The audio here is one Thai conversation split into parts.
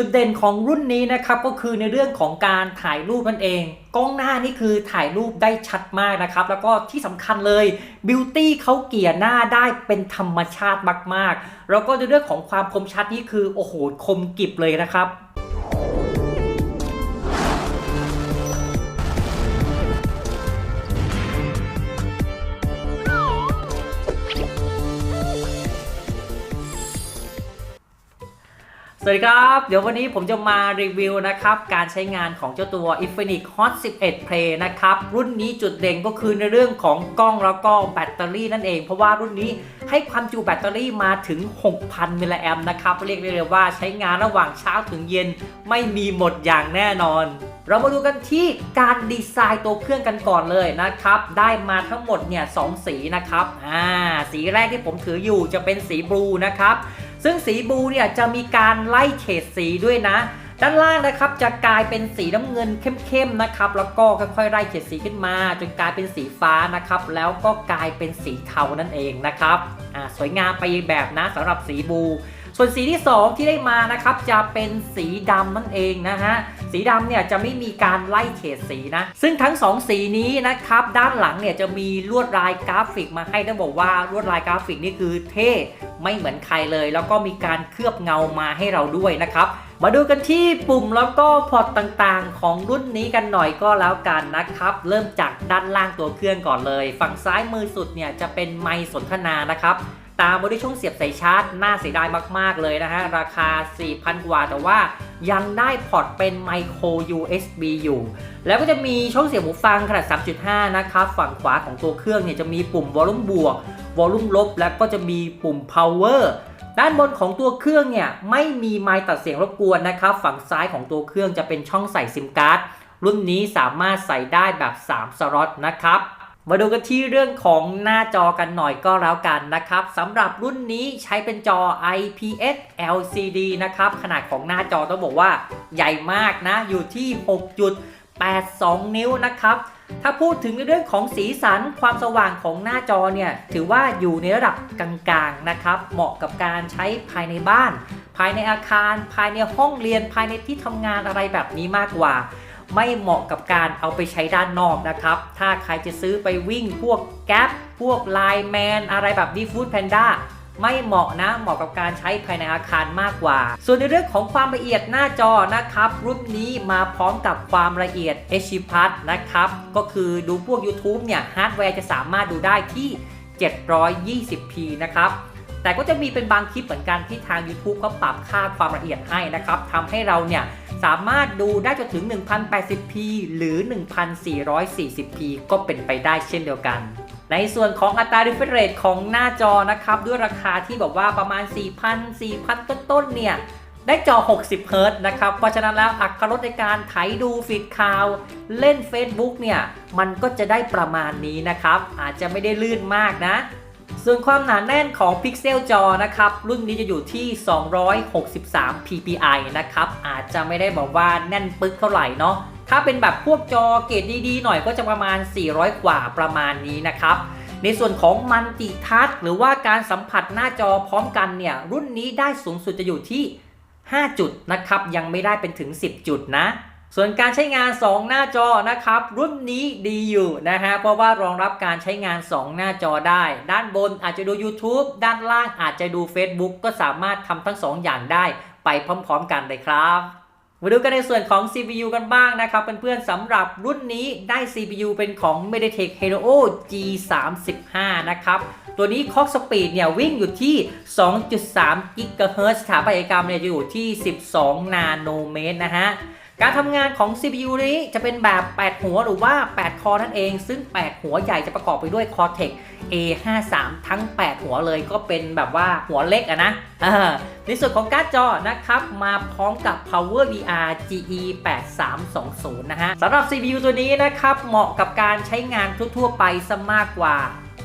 จุดเด่นของรุ่นนี้นะครับก็คือในเรื่องของการถ่ายรูปนั่นเอง กล้องหน้านี่คือถ่ายรูปได้ชัดมากนะครับ แล้วก็ที่สำคัญเลยบิวตี้เขาเกลี่ยหน้าได้เป็นธรรมชาติมากๆ แล้วก็ในเรื่องของความคมชัดนี่คือโอ้โหคมกิบเลยนะครับ สวัสดีครับ เดี๋ยววันนี้ผมจะมารีวิวนะครับ การใช้งานของเจ้าตัว Infinix Hot 11 Play นะครับ รุ่นนี้จุดเด่นก็คือในเรื่องของกล้องแล้วก็แบตเตอรี่นั่นเอง เพราะว่ารุ่นนี้ให้ความจุแบตเตอรี่มาถึง 6,000มิลลิแอมป์นะครับ เรียกได้เลยว่าใช้งานระหว่างเช้าถึงเย็นไม่มีหมดอย่างแน่นอนเรามาดูกันที่การดีไซน์ตัวเครื่องกันก่อนเลยนะครับ ได้มาทั้งหมดเนี่ยสองสีนะครับ อ่า สีแรกที่ผมถืออยู่จะเป็นสีบลูนะครับซึ่งสีบูเนี่ยจะมีการไล่เฉดสีด้วยนะ ด้านล่างนะครับจะกลายเป็นสีน้ำเงินเข้มๆนะครับแล้วก็ค่อยๆไล่เฉดสีขึ้นมา จนกลายเป็นสีฟ้านะครับแล้วก็กลายเป็นสีเทานั่นเองนะครับอ่าสวยงามไปอีกแบบนะสำหรับสีบู ส่วนสีที่ 2 ที่ได้มานะครับจะเป็นสีดำนั่นเองนะฮะสีดำเนี่ยจะไม่มีการไล่เฉดสีนะ ซึ่งทั้ง 2 สีนี้นะครับด้านหลังเนี่ยจะมีลวดลายกราฟิกมาให้ต้องบอกว่าลวดลายกราฟิกนี่คือเท่ไม่เหมือนใครเลย แล้วก็มีการเคลือบเงามาให้เราด้วยนะครับมาดูกันที่ปุ่มแล้วก็พอร์ตต่างๆ ของรุ่นนี้กันหน่อยก็แล้วกันนะครับ เริ่มจากด้านล่างตัวเครื่องก่อนเลย ฝั่งซ้ายมือสุดเนี่ยจะเป็นไมค์สนทนานะครับ ตามมาด้วยช่องเสียบสายชาร์จ น่าเสียดายมาก ๆ เลยนะฮะ ราคา 4,000 กว่า แต่ว่ายังได้พอร์ตเป็นไมโคร USB อยู่ แล้วก็จะมีช่องเสียบหูฟังขนาด 3.5 นะครับ ฝั่งขวาของตัวเครื่องเนี่ยจะมีปุ่มวอลลุ่มบวก วอลลุ่มลบ แล้วก็จะมีปุ่ม power ด้านบนของตัวเครื่องเนี่ยไม่มีไมค์ตัดเสียงรบกวนนะครับ ฝั่งซ้ายของตัวเครื่องจะเป็นช่องใส่ซิมการ์ดรุ่นนี้สามารถใส่ได้แบบ 3 สล็อตนะครับ มาดูกันที่เรื่องของหน้าจอกันหน่อยก็แล้วกันนะครับสำหรับรุ่นนี้ใช้เป็นจอ IPS LCD นะครับขนาดของหน้าจอต้องบอกว่าใหญ่มากนะ อยู่ที่ 6.82 นิ้วนะครับ ถ้าพูดถึงในเรื่องของสีสันความสว่างของหน้าจอเนี่ย ถือว่าอยู่ในระดับกลางๆนะครับ เหมาะกับการใช้ภายในบ้าน ภายในอาคาร ภายในห้องเรียนภายในที่ทำงานอะไรแบบนี้มากกว่า ไม่เหมาะกับการเอาไปใช้ด้านนอกนะครับ ถ้าใครจะซื้อไปวิ่งพวกแก๊ปพวกไลแมนอะไรแบบดีฟูดแพนด้าไม่เหมาะนะ เหมาะกับการใช้ภายในอาคารมากกว่า ส่วนในเรื่องของความละเอียดหน้าจอนะครับ รุ่นนี้มาพร้อมกับความละเอียด HD Plus นะครับ ก็คือดูพวก YouTube เนี่ยฮาร์ดแวร์จะสามารถดูได้ที่ 720p นะครับ แต่ก็จะมีเป็นบางคลิปเหมือนกันที่ทาง YouTube เขาปรับค่าความละเอียดให้นะครับทำให้เราเนี่ยสามารถดูได้จนถึง 1080p หรือ 1440p ก็เป็นไปได้เช่นเดียวกัน ในส่วนของอัตรา refresh rate ของหน้าจอนะครับ ด้วยราคาที่บอกว่าประมาณ 4,000 4,000 ต้นๆเนี่ยได้จอ 60 h z นะครับ เพราะฉะนั้นแล้วอัตราลดในการไถดูฟีดข่าว เล่น Facebook เนี่ย มันก็จะได้ประมาณนี้นะครับ อาจจะไม่ได้ลื่นมากนะ ส่วนความหนาแน่นของพิกเซลจอนะครับ รุ่นนี้จะอยู่ที่ 263 ppi นะครับ อาจจะไม่ได้บอกว่าแน่นปึกเท่าไหร่เนาะถ้าเป็นแบบพวกจอเกรดดีๆ หน่อยก็จะประมาณ 400 กว่าประมาณนี้นะครับ ในส่วนของมันติทัชหรือว่าการสัมผัสหน้าจอพร้อมกันเนี่ย รุ่นนี้ได้สูงสุดจะอยู่ที่ 5 จุดนะครับ ยังไม่ได้เป็นถึง 10 จุดนะ ส่วนการใช้งาน 2 หน้าจอนะครับ รุ่นนี้ดีอยู่นะฮะเพราะว่ารองรับการใช้งาน 2 หน้าจอได้ ด้านบนอาจจะดู YouTube ด้านล่างอาจจะดู Facebook ก็สามารถทำทั้ง 2 อย่างได้ไปพร้อมๆกันเลยครับมาดูกันในส่วนของ CPU กันบ้างนะครับเพื่อนๆสำหรับรุ่นนี้ได้ CPU เป็นของ MediaTek Helio G35 นะครับ ตัวนี้ค l อกสปีดเนี่ยวิ่งอยู่ที่ 2.3 GHz สถาปัตยกรรมเนี่ยจะอยู่ที่ 12 นาโนเมตรนะฮะ การทำงานของ CPU นี้จะเป็นแบบ 8 หัวหรือว่า 8 คอนั่นเอง ซึ่ง 8 หัวใหญ่จะประกอบไปด้วย Cortex A53 ทั้ง 8 หัวเลยก็เป็นแบบว่าหัวเล็กอะนะในส่วนของการ์ดจอนะครับ มาพร้อมกับ Power VR GE 8320 นะฮะสำหรับ CPU ตัวนี้นะครับ เหมาะกับการใช้งานทั่วๆ ไปซะมากกว่า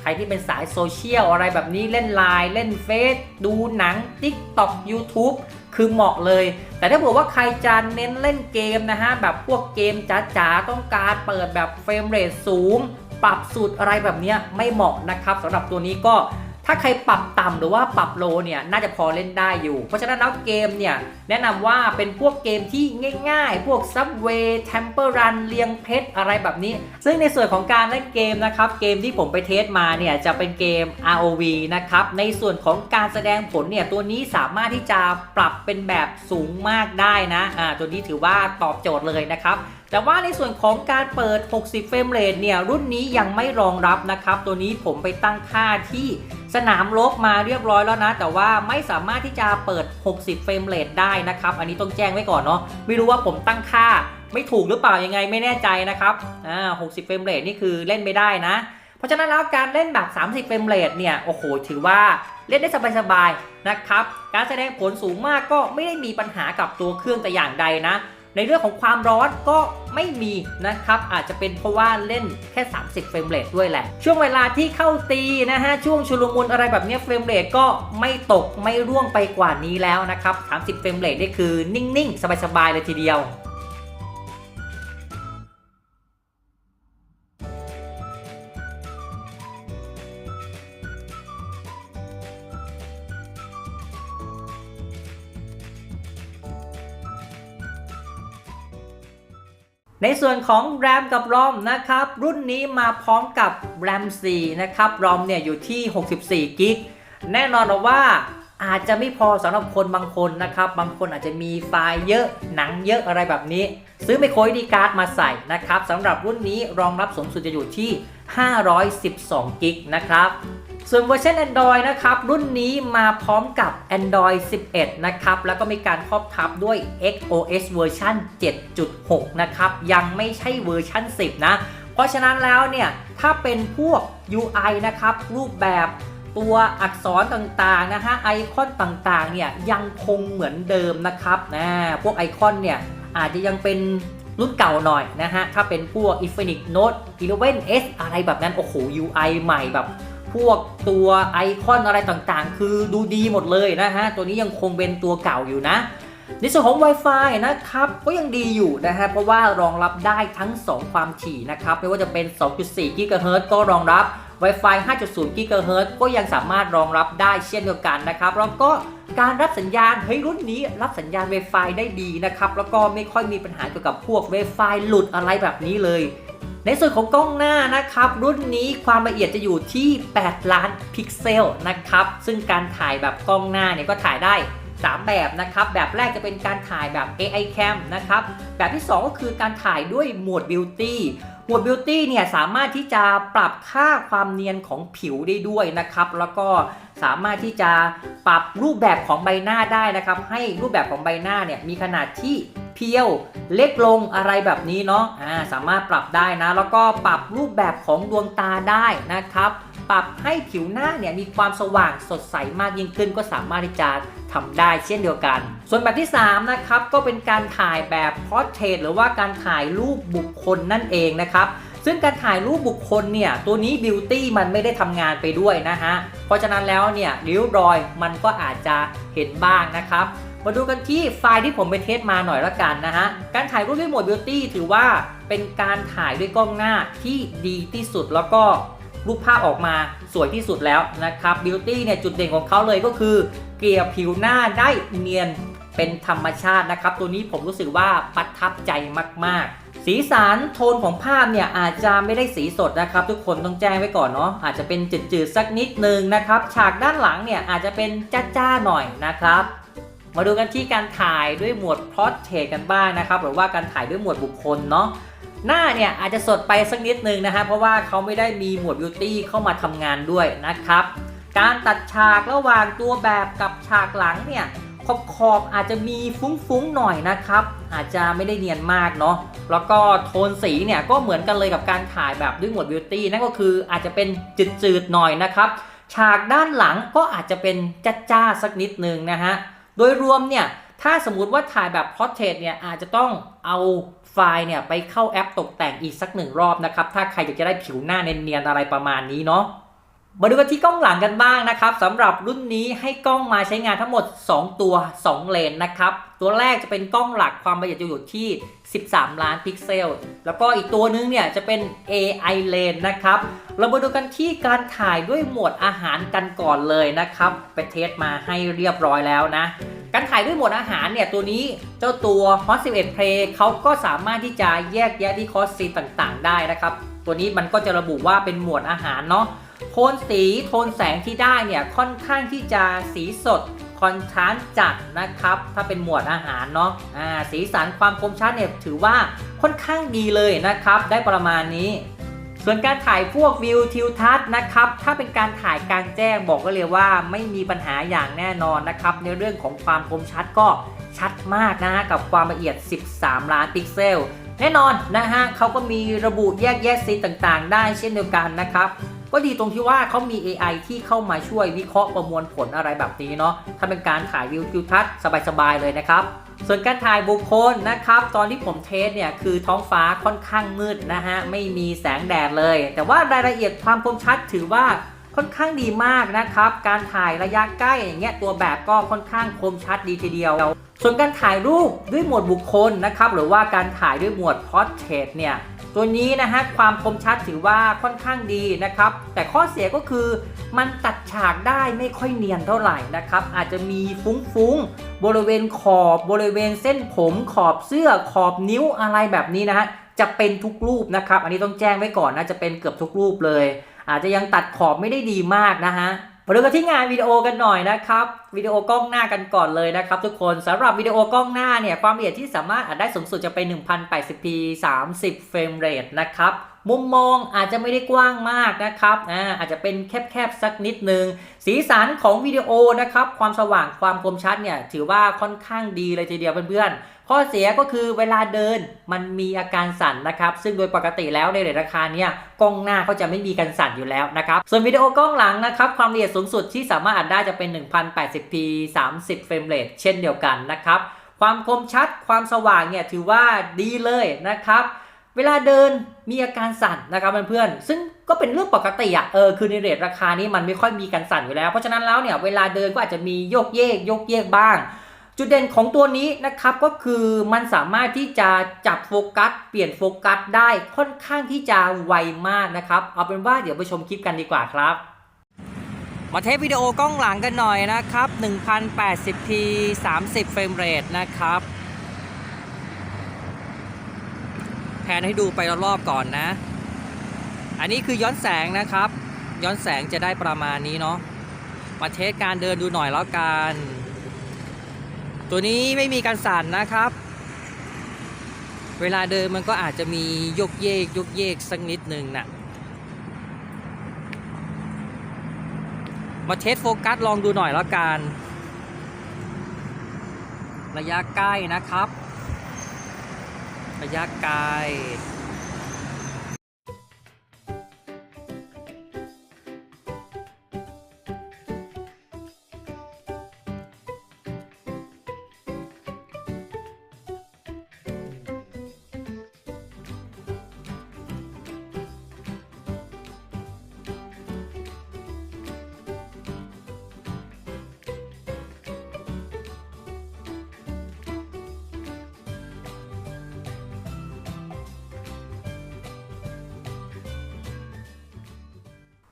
ใครที่เป็นสายโซเชียลอะไรแบบนี้เล่นไลน์เล่นเฟซดูหนัง TikTok YouTube คือเหมาะเลย แต่ถ้าบอกว่าใครจะเน้นเล่นเกมนะฮะ แบบพวกเกมจ๋าๆ ต้องการเปิดแบบเฟรมเรทสูง ปรับสูตรอะไรแบบเนี้ยไม่เหมาะนะครับสำหรับตัวนี้ก็ ถ้าใครปรับต่ำหรือว่าปรับโลเนี่ยน่าจะพอเล่นได้อยู่ เพราะฉะนั้นแล้วเกมเนี่ยแนะนำว่าเป็นพวกเกมที่ง่ายๆ พวก Subway Temple Run เลียงเพชรอะไรแบบนี้ ซึ่งในส่วนของการเล่นเกมนะครับ เกมที่ผมไปเทสมาเนี่ยจะเป็นเกม ROV นะครับ ในส่วนของการแสดงผลเนี่ยตัวนี้สามารถที่จะปรับเป็นแบบสูงมากได้นะอ่าตัวนี้ถือว่าตอบโจทย์เลยนะครับแต่ว่าในส่วนของการเปิด 60 เฟรมเรทเนี่ยรุ่นนี้ยังไม่รองรับนะครับ ตัวนี้ผมไปตั้งค่าที่ สนามรบมาเรียบร้อยแล้วนะ แต่ว่าไม่สามารถที่จะเปิด 60 เฟรมเรทได้นะครับ อันนี้ต้องแจ้งไว้ก่อนเนาะไม่รู้ว่าผมตั้งค่าไม่ถูกหรือเปล่ายังไงไม่แน่ใจนะครับอ่า60 เฟรมเรทนี่คือเล่นไม่ได้นะ เพราะฉะนั้นแล้วการเล่นแบบ 30 เฟรมเรทเนี่ยโอ้โหถือว่าเล่นได้สบายๆนะครับ การแสดงผลสูงมากก็ไม่ได้มีปัญหากับตัวเครื่องแต่อย่างใดนะ ในเรื่องของความร้อนก็ ไม่มีนะครับอาจจะเป็นเพราะว่าเล่นแค่ 30 เฟรมเรทด้วยแหละ ช่วงเวลาที่เข้าตีนะฮะช่วงชุลมุนอะไรแบบนี้เฟรมเรทก็ไม่ตกไม่ร่วงไปกว่านี้แล้วนะครับ 30 เฟรมเรทนี่คือนิ่งๆ สบายๆเลยทีเดียว ในส่วนของ RAM กับ ROM นะครับ รุ่นนี้มาพร้อมกับ RAM 4 นะครับ ROM เนี่ยอยู่ที่ 64 กิก แน่นอนว่าอาจจะไม่พอสำหรับคนบางคนนะครับ บางคนอาจจะมีไฟล์เยอะหนังเยอะอะไรแบบนี้ ซื้อไมโคร SD การ์ดมาใส่นะครับสำหรับรุ่นนี้รองรับสูงสุดจะอยู่ที่ 512 กิกนะครับ ส่วนเวอร์ชัน Android นะครับ รุ่นนี้มาพร้อมกับ Android 11 นะครับ แล้วก็มีการครอบทับด้วย XOS เวอร์ชัน7.6 นะครับ ยังไม่ใช่เวอร์ชัน10 นะ เพราะฉะนั้นแล้วเนี่ย ถ้าเป็นพวก UI นะครับ รูปแบบตัวอักษรต่างๆนะฮะไอคอนต่างๆเนี่ยยังคงเหมือนเดิมนะครับนะพวกไอคอนเนี่ยอาจจะยังเป็นรุ่นเก่าหน่อยนะฮะ ถ้าเป็นพวก Infinix Note 11s อะไรแบบนั้น โอ้โห UI ใหม่แบบ พวกตัวไอคอนอะไรต่างๆ คือดูดีหมดเลยนะฮะ ตัวนี้ยังคงเป็นตัวเก่าอยู่นะ ในส่วนของ Wi-Fi นะครับ ก็ยังดีอยู่นะฮะ เพราะว่ารองรับได้ทั้ง 2 ความถี่นะครับ ไม่ว่าจะเป็น 2.4 GHz ก็รองรับ Wi-Fi 5.0 GHz ก็ยังสามารถรองรับได้เช่นเดียวกันนะครับ แล้วก็การรับสัญญาณเฮ้ยรุ่นนี้รับสัญญาณ Wi-Fi ได้ดีนะครับ แล้วก็ไม่ค่อยมีปัญหาเกี่ยวกับพวก Wi-Fi หลุดอะไรแบบนี้เลย ในส่วนของกล้องหน้านะครับ รุ่นนี้ความละเอียดจะอยู่ที่ 8 ล้านพิกเซลนะครับ ซึ่งการถ่ายแบบกล้องหน้าเนี่ยก็ถ่ายได้ 3 แบบนะครับ แบบแรกจะเป็นการถ่ายแบบ AI cam นะครับ แบบที่ 2 ก็คือการถ่ายด้วยโหมด beauty โหมด beauty เนี่ยสามารถที่จะปรับค่าความเนียนของผิวได้ด้วยนะครับ แล้วก็สามารถที่จะปรับรูปแบบของใบหน้าได้นะครับ ให้รูปแบบของใบหน้าเนี่ยมีขนาดที่เพียวเล็กลงอะไรแบบนี้เนาะอ่าสามารถปรับได้นะ แล้วก็ปรับรูปแบบของดวงตาได้นะครับ ปรับให้ผิวหน้าเนี่ยมีความสว่างสดใสมากยิ่งขึ้น ก็สามารถที่จะทำได้เช่นเดียวกัน ส่วนแบบที่ 3 นะครับ ก็เป็นการถ่ายแบบพอร์เทรตหรือว่าการถ่ายรูปบุคคลนั่นเองนะครับ ซึ่งการถ่ายรูปบุคคลเนี่ย ตัวนี้บิวตี้มันไม่ได้ทำงานไปด้วยนะฮะ เพราะฉะนั้นแล้วเนี่ยริ้วรอยมันก็อาจจะเห็นบ้างนะครับ มาดูกันที่ไฟล์ที่ผมไปเทสมาหน่อยละกันนะฮะ การถ่ายรูปด้วยโหมดบิวตี้ถือว่าเป็นการถ่ายด้วยกล้องหน้าที่ดีที่สุดแล้วก็ รูปภาพออกมาสวยที่สุดแล้วนะครับบิวตี้เนี่ยจุดเด่นของเขาเลยก็คือ เกลี่ยผิวหน้าได้เนียนเป็นธรรมชาตินะครับ ตัวนี้ผมรู้สึกว่าประทับใจมาก ๆ สีสันโทนของภาพเนี่ยอาจจะไม่ได้สีสดนะครับ ทุกคนต้องแจ้งไว้ก่อนเนาะอาจจะเป็นจืดๆสักนิดนึงนะครับ ฉากด้านหลังเนี่ยอาจจะเป็นจ้าๆหน่อยนะครับมาดูกันที่การถ่ายด้วยหมวดพอร์เทกันบ้างนะครับ หรือว่าการถ่ายด้วยหมวดบุคคลเนาะ หน้าเนี่ยอาจจะสดไปสักนิดนึงนะฮะเพราะว่าเขาไม่ได้มีหมวดบิวตี้เข้ามาทำงานด้วยนะครับ การตัดฉากระหว่างตัวแบบกับฉากหลังเนี่ยขอบขอบๆอาจจะมีฟุ้งๆหน่อยนะครับ อาจจะไม่ได้เนียนมากเนาะแล้วก็โทนสีเนี่ยก็เหมือนกันเลยกับการถ่ายแบบด้วยหมวดบิวตี้นั่นก็คืออาจจะเป็นจืดๆหน่อยนะครับ ฉากด้านหลังก็อาจจะเป็นจ้าๆสักนิดนึงนะฮะโดยรวมเนี่ยถ้าสมมุติว่าถ่ายแบบพอร์เทรตเนี่ยอาจจะต้องเอา ไฟล์เนี่ยไปเข้าแอปตกแต่งอีกสักหนึ่งรอบนะครับ ถ้าใครอยากจะได้ผิวหน้าเนียนๆอะไรประมาณนี้เนาะ มาดูกันที่กล้องหลังกันบ้างนะครับสำหรับรุ่นนี้ให้กล้องมาใช้งานทั้งหมด 2 ตัว 2 เลนนะครับ ตัวแรกจะเป็นกล้องหลักความละเอียดจะอยู่ที่ 13 ล้านพิกเซล แล้วก็อีกตัวนึงเนี่ยจะเป็น AI lane นะครับ เรามาดูกันที่การถ่ายด้วยโหมดอาหารกันก่อนเลยนะครับไปเทสมาให้เรียบร้อยแล้วนะ การถ่ายด้วยโหมดอาหารเนี่ยตัวนี้เจ้าตัว Hot 11 Play เขาก็สามารถที่จะแยกแยะที่คอสซีต่างๆ ได้นะครับ ตัวนี้มันก็จะระบุว่าเป็นหมวดอาหารเนาะ โทนสีโทนแสงที่ได้เนี่ยค่อนข้างที่จะสีสดคอนทราสต์จัดนะครับ ถ้าเป็นหมวดอาหารเนาะอ่าสีสันความคมชัดเนี่ยถือว่าค่อนข้างดีเลยนะครับ ได้ประมาณนี้ ส่วนการถ่ายพวกวิวทิวทัศน์นะครับ ถ้าเป็นการถ่ายกลางแจ้งบอกก็เลยว่าไม่มีปัญหาอย่างแน่นอนนะครับ ในเรื่องของความคมชัดก็ชัดมากนะฮะกับความละเอียด 13 ล้านพิกเซล แน่นอนนะฮะเขาก็มีระบุแยกแยะสีต่างๆ ได้เช่นเดียวกันนะครับ ก็ดีตรงที่ว่าเขามี AI ที่เข้ามาช่วยวิเคราะห์ประมวลผลอะไรแบบนี้เนาะถ้าเป็นการถ่ายวิวทิวทัศน์สบายๆเลยนะครับส่วนการถ่ายบุคคลนะครับ ตอนที่ผมเทสเนี่ยคือท้องฟ้าค่อนข้างมืดนะฮะไม่มีแสงแดดเลย แต่ว่ารายละเอียดความคมชัดถือว่า ค่อนข้างดีมากนะครับ การถ่ายระยะใกล้อย่างเงี้ยตัวแบบก็ค่อนข้างคมชัดดีทีเดียว ส่วนการถ่ายรูปด้วยหมวดบุคคลนะครับ หรือว่าการถ่ายด้วยหมวด Portrait เนี่ยตัวนี้นะฮะความคมชัดถือว่าค่อนข้างดีนะครับ แต่ข้อเสียก็คือมันตัดฉากได้ไม่ค่อยเนียนเท่าไหร่นะครับ อาจจะมีฟุ้งๆ บริเวณขอบบริเวณเส้นผมขอบเสื้อขอบนิ้วอะไรแบบนี้นะฮะจะเป็นทุกรูปนะครับ อันนี้ต้องแจ้งไว้ก่อนนะจะเป็นเกือบทุกรูปเลย อาจจะยังตัดขอบไม่ได้ดีมากนะฮะมาดูกันที่งานวิดีโอกันหน่อยนะครับวิดีโอกล้องหน้ากันก่อนเลยนะครับ ทุกคนสำหรับวิดีโอกล้องหน้าเนี่ยความละเอียดที่สามารถอัดได้สูงสุดจะเป็น 1080p 30เฟรมเรทนะครับ มุมมองอาจจะไม่ได้กว้างมากนะครับอ่าอาจจะเป็นแคบๆสักนิดนึง สีสันของวิดีโอนะครับ ความสว่างความคมชัดเนี่ยถือว่าค่อนข้างดีเลยทีเดียวเพื่อนๆ ข้อเสียก็คือเวลาเดินมันมีอาการสั่นนะครับ ซึ่งโดยปกติแล้วในเรทราคาเนี่ยกล้องหน้าเขาจะไม่มีการสั่นอยู่แล้วนะครับ ส่วนวิดีโอกล้องหลังนะครับ ความละเอียดสูงสุดที่สามารถอัดได้จะเป็น 1080p 30เฟรมเรทเช่นเดียวกันนะครับ ความคมชัดความสว่างเนี่ยถือว่าดีเลยนะครับ เวลาเดินมีอาการสั่นนะครับเพื่อนๆซึ่งก็เป็นเรื่องปกติอะเออคือในเรทราคานี้มันไม่ค่อยมีการสั่นอยู่แล้ว เพราะฉะนั้นแล้วเนี่ยเวลาเดินก็อาจจะมีโยกเยกโยกเยกบ้าง จุดเด่นของตัวนี้นะครับก็คือมันสามารถที่จะจับโฟกัส เปลี่ยนโฟกัสได้ค่อนข้างที่จะไวมากนะครับเอาเป็นว่าเดี๋ยวไปชมคลิปกันดีกว่าครับมาเทสวิดีโอกล้องหลังกันหน่อยนะครับ 1080p 30เฟรมเรทนะครับ แผ นให้ดูไปรอบๆก่อนนะ อันนี้คือย้อนแสงนะครับ ย้อนแสงจะได้ประมาณนี้เนาะ มาเทสการเดินดูหน่อยแล้วกัน ตัวนี้ไม่มีการสั่นนะครับ เวลาเดินมันก็อาจจะมียกเยกยกเยกสักนิดหนึ่งน่ะมาเทสโฟกัสลองดูหน่อยแล้วกัน ระยะใกล้นะครับ ระยะไกล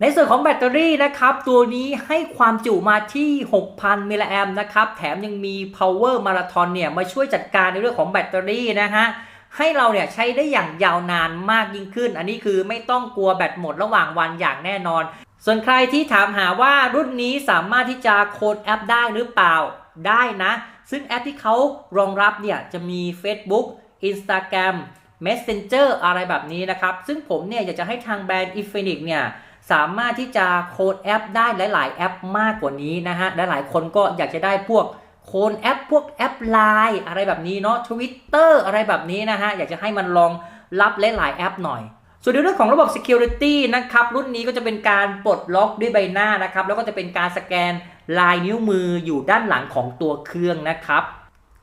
ในส่วนของแบตเตอรี่นะครับ ตัวนี้ให้ความจุมาที่ 6,000 มิลลิแอมป์นะครับ แถมยังมี power marathon เนี่ย มาช่วยจัดการในเรื่องของแบตเตอรี่นะฮะ ให้เราเนี่ยใช้ได้อย่างยาวนานมากยิ่งขึ้น อันนี้คือไม่ต้องกลัวแบตหมดระหว่างวันอย่างแน่นอน ส่วนใครที่ถามหาว่ารุ่นนี้สามารถที่จะโคดแอปได้หรือเปล่า ได้นะ ซึ่งแอปที่เขารองรับเนี่ยจะมี Facebook Instagram Messenger อะไรแบบนี้นะครับ ซึ่งผมเนี่ยอยากจะให้ทางแบรนด์ Infinix เนี่ย สามารถที่จะโค้ดแอปได้หลาย ๆ แอปมากกว่านี้นะฮะและหลายคนก็อยากจะได้พวกโค้ดแอปพวกแอปไลน์อะไรแบบนี้เนาะ Twitter อะไรแบบนี้นะฮะ อยากจะให้มันลองรับหลาย ๆ แอปหน่อย ส่วนในเรื่องของระบบ Security นะครับ รุ่นนี้ก็จะเป็นการปลดล็อกด้วยใบหน้านะครับ แล้วก็จะเป็นการสแกนลายนิ้วมืออยู่ด้านหลังของตัวเครื่องนะครับ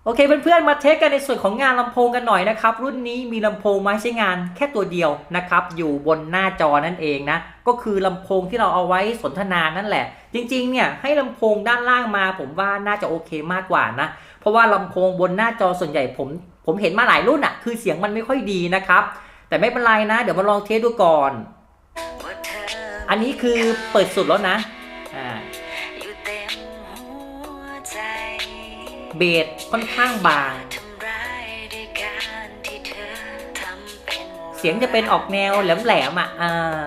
โอเคเพื่อนๆมาเทสกันในส่วนของงานลำโพงกันหน่อยนะครับ รุ่นนี้มีลำโพงมาให้ใช้งานแค่ตัวเดียวนะครับ อยู่บนหน้าจอนั่นเองนะ ก็คือลำโพงที่เราเอาไว้สนทนานั่นแหละ จริงๆเนี่ยให้ลำโพงด้านล่างมา ผมว่าน่าจะโอเคมากกว่านะ เพราะว่าลำโพงบนหน้าจอส่วนใหญ่ผม ผมเห็นมาหลายรุ่นอะคือเสียงมันไม่ค่อยดีนะครับ แต่ไม่เป็นไรนะ เดี๋ยวมาลองเทสดูก่อน อันนี้คือเปิดสุดแล้วนะอ่า เบสค่อนข้างบาง เสียงจะเป็นออกแนวแหลมๆอะอ่า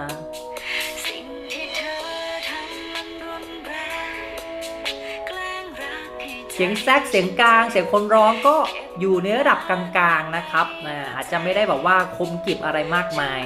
เสียงแซกเสียงกลาง เสียงคนร้องก็อยู่ในระดับกลางๆนะครับอาอาจจะไม่ได้แบบว่าคมกริบอะไรมากมาย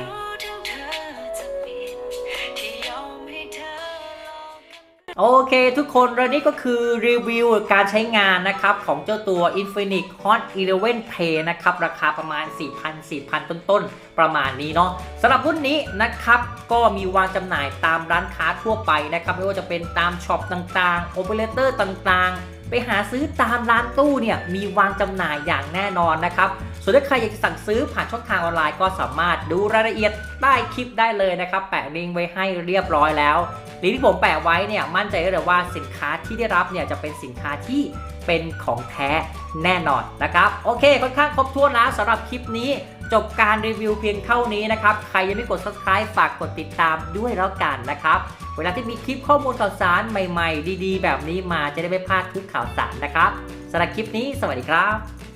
โอเคทุกคนและนี่ก็คือรีวิวการใช้งานนะครับ ของเจ้าตัว Infinix Hot 11 Play นะครับ ราคาประมาณ 4,000 4,000 ต้นๆ ประมาณนี้เนาะสำหรับรุ่นนี้นะครับ ก็มีวางจำหน่ายตามร้านค้าทั่วไปนะครับ ไม่ว่าจะเป็นตามช็อปต่างๆโอเปอเรเตอร์ต่างๆ ไปหาซื้อตามร้านตู้เนี่ย มีวางจำหน่ายอย่างแน่นอนนะครับ ส่วนถ้าใครอยากจะสั่งซื้อผ่านช่องทางออนไลน์ก็สามารถดูรายละเอียดใต้คลิปได้เลยนะครับ แปะลิงก์ไว้ให้เรียบร้อยแล้วลิงก์ที่ผมแปะไว้เนี่ยมั่นใจได้เลยว่าสินค้าที่ได้รับเนี่ยจะเป็นสินค้าที่เป็นของแท้แน่นอนนะครับ โอเคค่อนข้างครบถ้วนแล้วสำหรับคลิปนี้ จบการรีวิวเพียงเท่านี้นะครับ ใครยังไม่กด subscribe ฝากกดติดตามด้วยแล้วกันนะครับ เวลาที่มีคลิปข้อมูลข่าวสารใหม่ ๆ ดี ๆ แบบนี้มาจะได้ไม่พลาดทุกข่าวสารนะครับสำหรับคลิปนี้ สวัสดีครับ